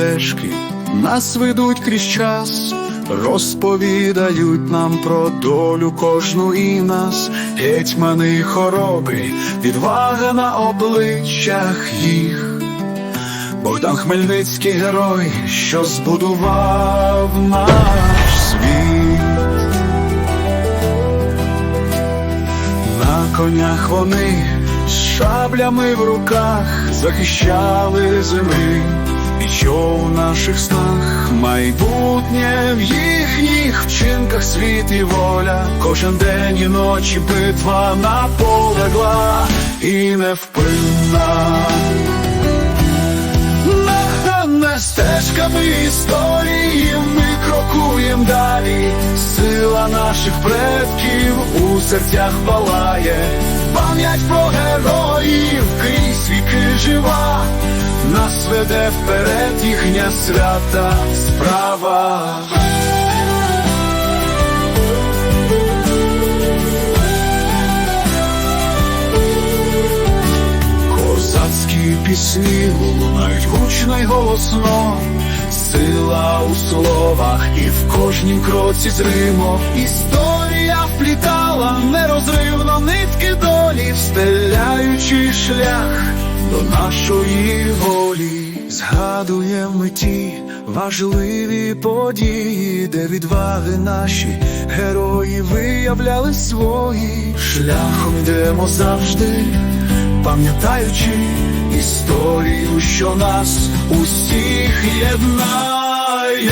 стежки нас ведуть крізь час, розповідають нам про долю кожну і нас, гетьмани й хороби, відвага на обличчях їх. Богдан Хмельницький герой, що збудував наш світ. На конях вони з шаблями в руках захищали зими, що у наших снах майбутнє в їхніх вчинках світ і воля, кожен день і ночі битва наполегла і невпинна. Не стежками історії ми крокуєм далі. Сила наших предків у серцях палає, пам'ять про героїв крізь віки жива, нас веде вперед їхня свята справа. Козацькі пісні лунають гучно й голосно, сила у словах і в кожнім кроці зримо. Історія вплітала нерозривно нитки долі, встеляючи шлях до нашої волі. Згадуємо ті важливі події, де відваги наші герої виявляли свої шляхом йдемо завжди пам'ятаючи історію, що нас усіх єднає.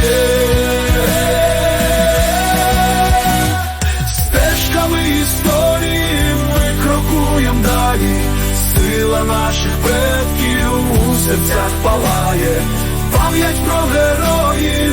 Сила наших предків у серцях палає, пам'ять про героїв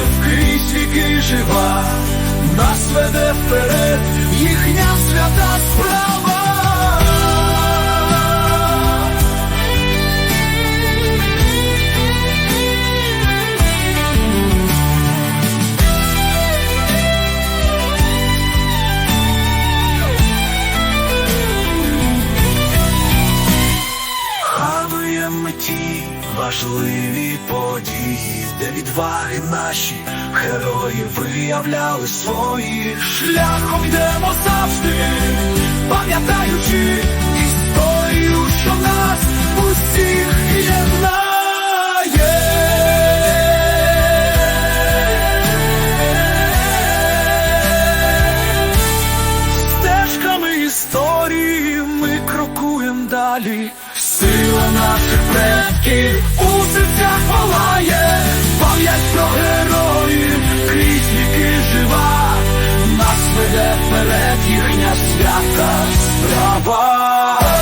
важливі події, де відваги наші герої виявляли свої шляхом йдемо завжди, пам'ятаючи історію, що нас усіх єднає. Стежками історії ми крокуємо далі. Сила наших предків у серцях палає, пам'ять про героїв крізь віки жива, нас веде вперед їхня свята. Справа.